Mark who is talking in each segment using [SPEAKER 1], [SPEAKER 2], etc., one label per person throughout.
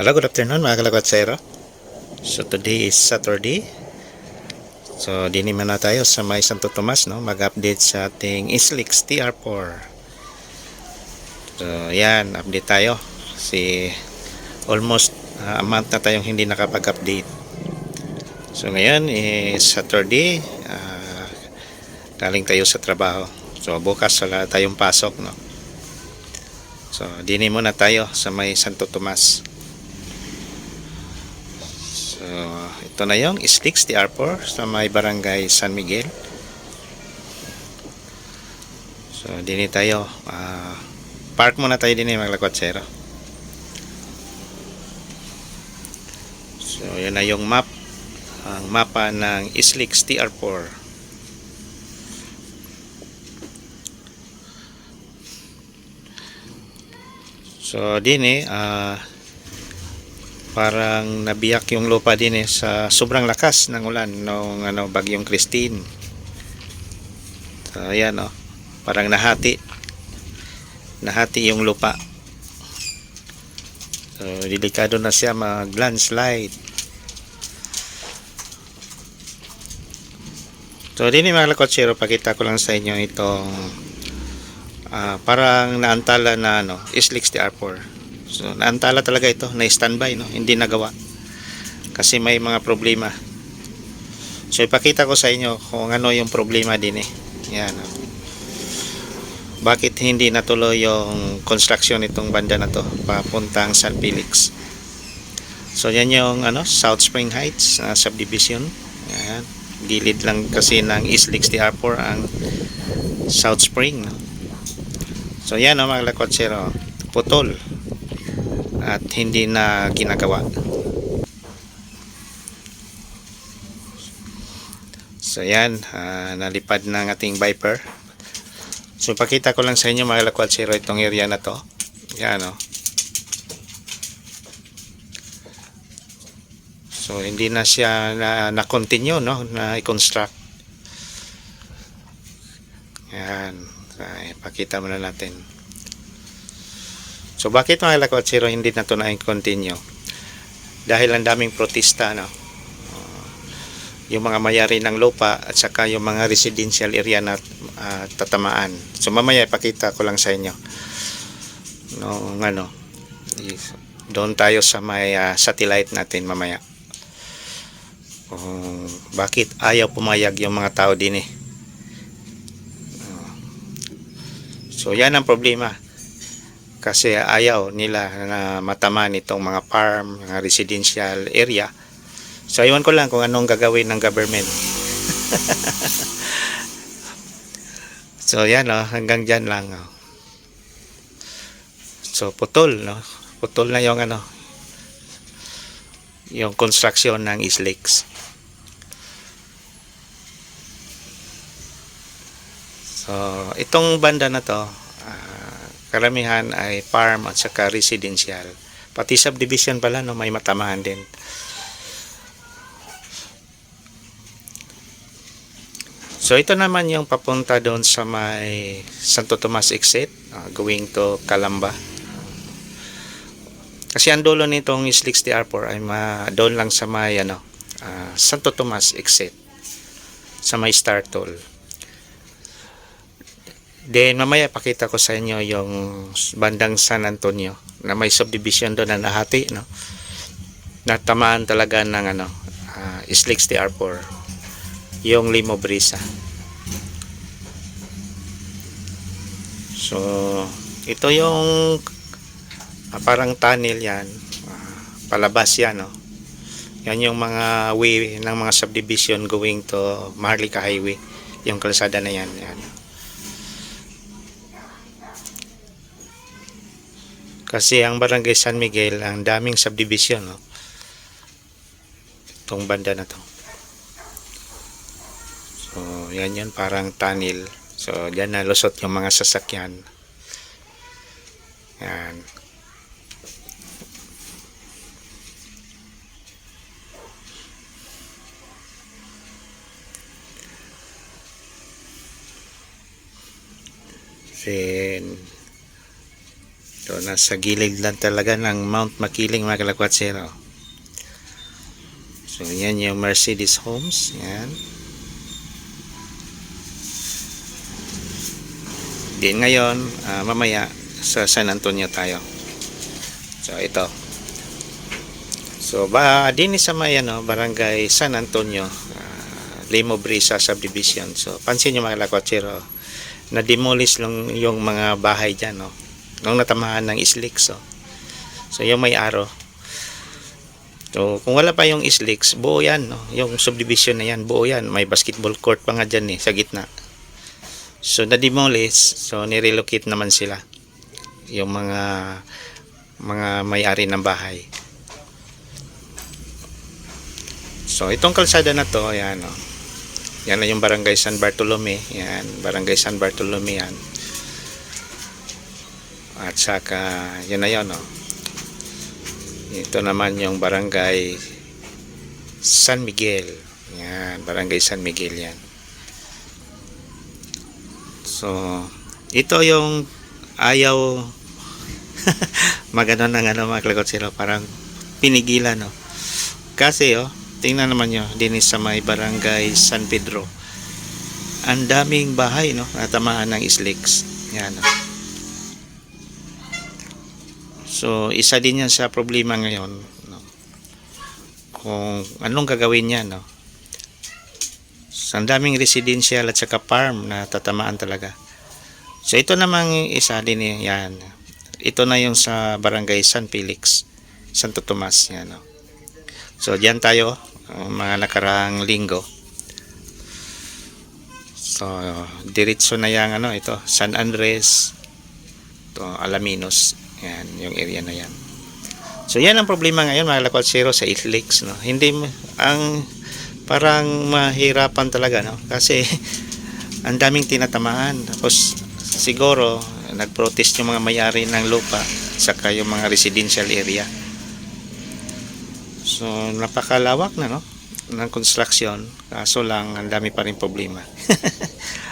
[SPEAKER 1] Hello, good afternoon mga kalagwatsero. So today is Saturday. So dini man na tayo sa may Santo Tomas no, mag-update sa ating Islix TR4. So yan, update tayo. Si almost uh, a month na tayong hindi nakapag-update. So ngayon is Saturday. ah, galing tayo sa trabaho. So bukas wala tayong pasok no. So dini muna tayo sa may Santo Tomas. So, ito na yung Sticks TR4 sa may barangay San Miguel. So, dini tayo. ah, park muna tayo din mga lakwatsero. So, yun na yung map. Ang mapa ng Islix TR4. So, dini, ah, parang nabiyak yung lupa din eh sa sobrang lakas ng ulan nung ano bagyong Christine. So ayan oh, parang nahati. Nahati yung lupa. So delikado na siya mag landslide. So din mga lakotsero, pakita ko lang sa inyo itong ah, parang naantala na ano, Islix TR4. So, naantala talaga ito, na standby, no? Hindi nagawa. Kasi may mga problema. So, ipakita ko sa inyo kung ano yung problema din eh. Yan. Bakit hindi natuloy yung construction itong banda na to papuntang San Felix. So, yan yung ano, South Spring Heights na subdivision. Yan. Gilid lang kasi ng East Lakes TR4 ang South Spring. No? So, yan no, mga lakotsero. Putol at hindi na ginagawa. So yan, ah, nalipad ng ating Viper. So pakita ko lang sa inyo mga lakwat zero itong area na to. Yan o. So hindi na siya na, na-continue no, na i-construct. Yan. Ay, pakita muna natin. So bakit mga lakwat zero hindi na ito na-continue? Dahil ang daming protesta no. Uh, yung mga mayari ng lupa at saka yung mga residential area na uh, tatamaan. So mamaya ipakita ko lang sa inyo. No, ano. Doon tayo sa may uh, satellite natin mamaya. Kung bakit ayaw pumayag yung mga tao din eh. Uh, So yan ang problema kasi ayaw nila na mataman itong mga farm, mga residential area. So, iwan ko lang kung anong gagawin ng government. so, yan, oh, hanggang dyan lang. Oh. So, putol, no? Putol na yung ano, yung construction ng East Lakes. So, itong banda na to, karamihan ay farm at saka residential. Pati subdivision pala no, may matamahan din. So ito naman yung papunta doon sa may Santo Tomas exit, ah, going to Calamba. Kasi ang dulo nitong Islix TR4 ay ma, doon lang sa may ano, ah, Santo Tomas exit sa may Star Toll. Then mamaya pakita ko sa inyo yung bandang San Antonio na may subdivision doon na nahati no. Natamaan talaga ng ano uh, Islix TR4 yung Limo Brisa. So ito yung ah, parang tunnel yan. Ah, palabas yan no. Yan yung mga way ng mga subdivision going to Maharlika Highway. Yung kalsada na yan. yan. Kasi ang barangay San Miguel, ang daming subdivision, no? Itong banda na to. So, yan yun, parang tunnel. So, dyan na lusot yung mga sasakyan. Yan. Then, So, nasa gilid lang talaga ng Mount Makiling mga kalakwatsero. So, yan yung Mercedes Homes. Yan. Din ngayon, ah, mamaya, sa San Antonio tayo. So, ito. So, ba, din sa may, ano, barangay San Antonio, ah, Limo Brisa Subdivision. So, pansin nyo mga kalakwatsero, na-demolish lang yung mga bahay dyan, no? Nung natamaan ng islik, so. So, yung may aro. So, kung wala pa yung islicks, buo yan, no? Yung subdivision na yan, buo yan. May basketball court pa nga dyan, eh, sa gitna. So, na-demolish, so, nirelocate naman sila. Yung mga mga may-ari ng bahay. So, itong kalsada na to, ayan, no? Yan na yung barangay San Bartolome. Yan, barangay San Bartolome yan. At saka, yun na yun, no? Ito naman yung barangay San Miguel. Yan, barangay San Miguel yan. So, ito yung ayaw magano ng ano mga sila parang pinigilan no. Kasi oh, tingnan naman nyo din sa may barangay San Pedro. Ang daming bahay no, natamaan ng islicks. Yan. No? So, isa din yan sa problema ngayon. No? Kung anong gagawin niya, no? So, daming residential at saka farm na tatamaan talaga. So, ito namang isa din yan. Ito na yung sa barangay San Felix, Santo Tomas. Yan, no? So, diyan tayo, mga nakarang linggo. So, diretso na yang ano, ito, San Andres, to Alaminos. Yan, yung area na yan. So, yan ang problema ngayon, mga lakwat zero sa Lakes, no? Hindi, ang parang mahirapan talaga, no? Kasi, ang daming tinatamaan. Tapos, siguro, nag-protest yung mga may-ari ng lupa, saka yung mga residential area. So, napakalawak na, no? ng construction. Kaso lang, ang dami pa rin problema.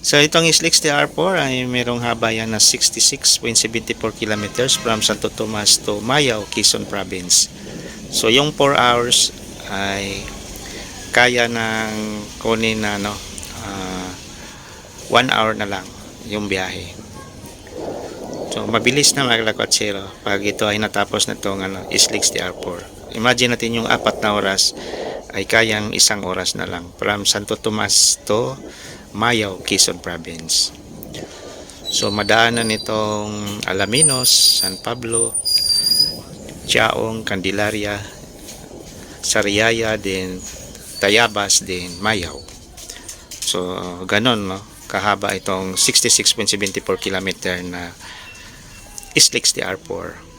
[SPEAKER 1] so, itong Islex TR4 ay merong haba yan na 66.74 kilometers from Santo Tomas to Mayao, Quezon Province. So, yung 4 hours ay kaya ng kunin na no, 1 hour na lang yung biyahe. So, mabilis na mga lakwatsero pag ito ay natapos na itong ano, Islex TR4. Imagine natin yung apat na oras ay kayang isang oras na lang from Santo Tomas to Mayao, Quezon Province. So, madaanan itong Alaminos, San Pablo, Chaong, Candelaria, Sariaya, din Tayabas, din Mayao. So, ganon, no? Kahaba itong 66.74 kilometer na Islex TR4.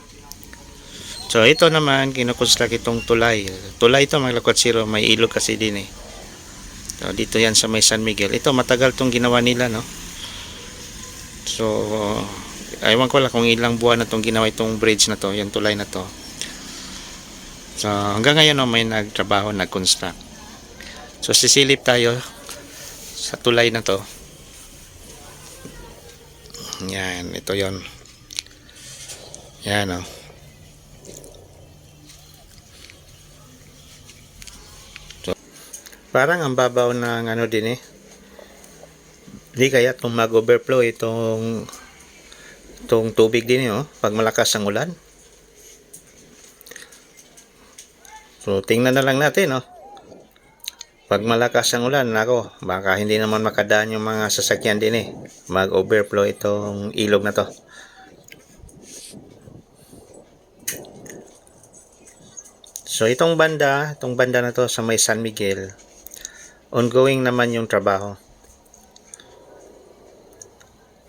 [SPEAKER 1] So ito naman kinukonstruct itong tulay. Tulay ito mga lakwat zero, may ilog kasi din eh. So, dito yan sa may San Miguel. Ito matagal tong ginawa nila no. So aywan ko lang kung ilang buwan na tong ginawa itong bridge na to, yung tulay na to. So hanggang ngayon no, may nagtrabaho, nag-construct. So sisilip tayo sa tulay na to. Yan, ito yon. Yan oh. Parang ang babaw ng ano din eh. Hindi kaya kung mag-overflow itong itong tubig din eh, oh, pag malakas ang ulan. So tingnan na lang natin oh. Pag malakas ang ulan, nako, baka hindi naman makadaan yung mga sasakyan din eh. Mag-overflow itong ilog na to. So itong banda, itong banda na to sa may San Miguel, ongoing naman yung trabaho.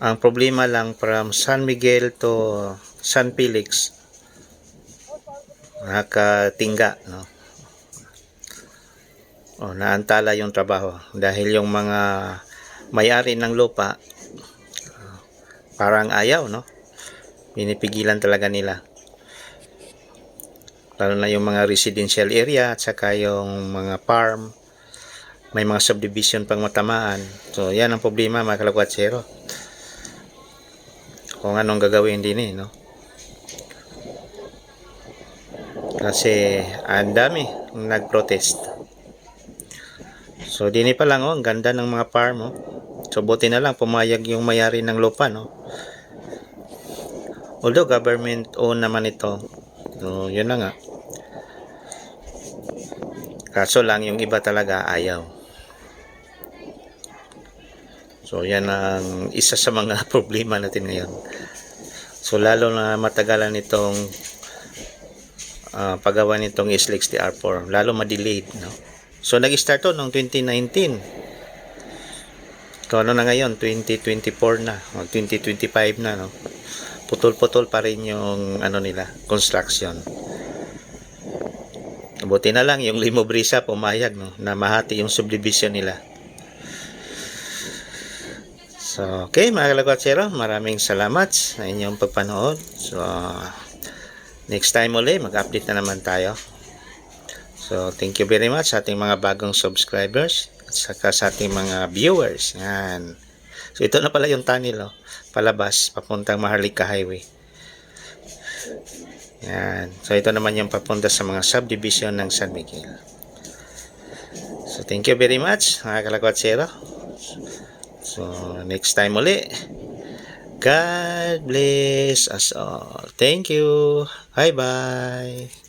[SPEAKER 1] Ang problema lang from San Miguel to San Felix, nakatingga, no? O, naantala yung trabaho dahil yung mga may-ari ng lupa parang ayaw, no? Pinipigilan talaga nila lalo na yung mga residential area at saka yung mga farm may mga subdivision pang matamaan so yan ang problema mga kalakwatsero kung anong gagawin din eh, no? Kasi ang dami ang nag-protest. So dini pa lang oh, ang ganda ng mga farm oh. So buti na lang pumayag yung mayari ng lupa no. Although government owned naman ito. So yun na nga. Kaso lang yung iba talaga ayaw. So yan ang isa sa mga problema natin ngayon. So lalo na matagalan itong ah, paggawa nitong SLEX TR4, lalo ma-delayed, no? So nag-start to noong 2019. So ano na ngayon, 2024 na, o 2025 na, no? Putol-putol pa rin yung ano nila, construction. Buti na lang yung Limo Brisa pumayag no, na mahati yung subdivision nila. So, okay mga kalagwatsero, maraming salamat sa inyong pagpanood. So, next time ulit, mag-update na naman tayo. So, thank you very much sa ating mga bagong subscribers at saka sa ating mga viewers. Yan. So, ito na pala yung tunnel, oh, palabas, papuntang Maharlika Highway. Yan. So, ito naman yung papunta sa mga subdivision ng San Miguel. So, thank you very much, mga kalagwatsero. So, next time uli. God bless us all. Thank you. Bye-bye.